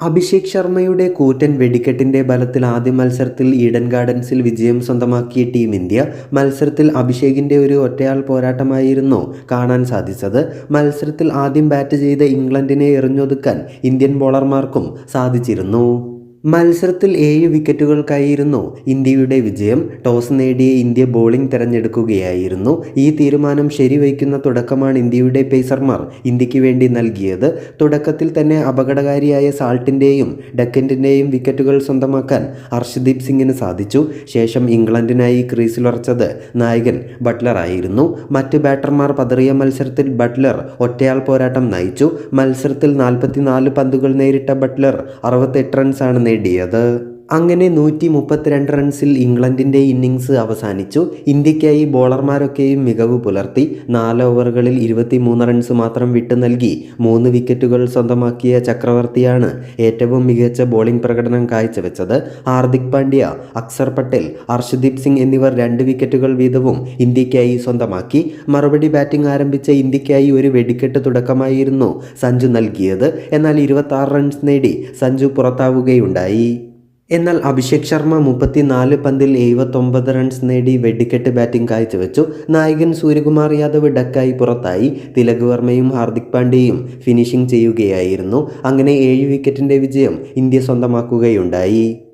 അഭിഷേക് ശർമ്മയുടെ കൂറ്റൻ വെടിക്കെട്ടിന്റെ ബലത്തിൽ ആദ്യ മത്സരത്തിൽ ഈഡൻ ഗാർഡൻസിൽ വിജയം സ്വന്തമാക്കിയ ടീം ഇന്ത്യ മത്സരത്തിൽ അഭിഷേകിന്റെ ഒരു ഒറ്റയാൾ പോരാട്ടമായിരുന്നു കാണാൻ സാധിച്ചത്. മത്സരത്തിൽ ആദ്യം ബാറ്റ് ചെയ്ത ഇംഗ്ലണ്ടിനെ എറിഞ്ഞൊതുക്കാൻ ഇന്ത്യൻ ബോളർമാർക്കും സാധിച്ചിരുന്നു. മത്സരത്തിൽ ഏഴ് വിക്കറ്റുകൾക്കായിരുന്നു ഇന്ത്യയുടെ വിജയം. ടോസ് നേടിയ ഇന്ത്യ ബോളിംഗ് തിരഞ്ഞെടുക്കുകയായിരുന്നു. ഈ തീരുമാനം ശരിവയ്ക്കുന്ന തുടക്കമാണ് ഇന്ത്യയുടെ പേസർമാർ ഇന്ത്യയ്ക്ക് വേണ്ടി നൽകിയത്. തുടക്കത്തിൽ തന്നെ അപകടകാരിയായ സാൾട്ടിന്റെയും ഡക്കന്റിന്റെയും വിക്കറ്റുകൾ സ്വന്തമാക്കാൻ ഹർഷദീപ് സിംഗിന് സാധിച്ചു. ശേഷം ഇംഗ്ലണ്ടിനായി ക്രീസിലുറച്ചത് നായകൻ ബട്ട്ലറായിരുന്നു മറ്റ് ബാറ്റർമാർ പതറിയ മത്സരത്തിൽ ബട്ട്ലർ ഒറ്റയാൾ പോരാട്ടം നയിച്ചു. മത്സരത്തിൽ നാൽപ്പത്തിനാല് പന്തുകൾ നേരിട്ട ബട്ട്ലർ അറുപത്തെട്ട് റൺസാണ് നേടിയത്. അങ്ങനെ നൂറ്റി മുപ്പത്തിരണ്ട് റൺസിൽ ഇംഗ്ലണ്ടിന്റെ ഇന്നിങ്സ് അവസാനിച്ചു. ഇന്ത്യക്കായി ബോളർമാരൊക്കെയും മികവ് പുലർത്തി. നാല് ഓവറുകളിൽ ഇരുപത്തിമൂന്ന് റൺസ് മാത്രം വിട്ടു നൽകി. മൂന്ന് വിക്കറ്റുകൾ സ്വന്തമാക്കിയ ചക്രവർത്തിയാണ് ഏറ്റവും മികച്ച ബോളിംഗ് പ്രകടനം കാഴ്ചവെച്ചത്. ഹാർദിക് പാണ്ഡ്യ അക്സർ പട്ടേൽ അർഷദീപ് സിംഗ് എന്നിവർ രണ്ട് വിക്കറ്റുകൾ വീതവും ഇന്ത്യക്കായി സ്വന്തമാക്കി. മറുപടി ബാറ്റിംഗ് ആരംഭിച്ച ഇന്ത്യക്കായി ഒരു വെടിക്കെട്ട് തുടക്കമായിരുന്നു സഞ്ജു നൽകിയത്. എന്നാൽ ഇരുപത്തി റൺസ് നേടി സഞ്ജു പുറത്താവുകയുണ്ടായി. എന്നാൽ അഭിഷേക് ശർമ്മ മുപ്പത്തിനാല് പന്തിൽ എഴുപത്തൊമ്പത് റൺസ് നേടി വെടിക്കെട്ട് ബാറ്റിംഗ് കാഴ്ചവെച്ചു. നായകൻ സൂര്യകുമാർ യാദവ് ഡക്കായി പുറത്തായി. തിലക് വർമ്മയും ഹാർദിക് പാണ്ഡ്യയും ഫിനിഷിംഗ് ചെയ്യുകയായിരുന്നു. അങ്ങനെ ഏഴ് വിക്കറ്റിന്റെ വിജയം ഇന്ത്യ സ്വന്തമാക്കുകയുണ്ടായി.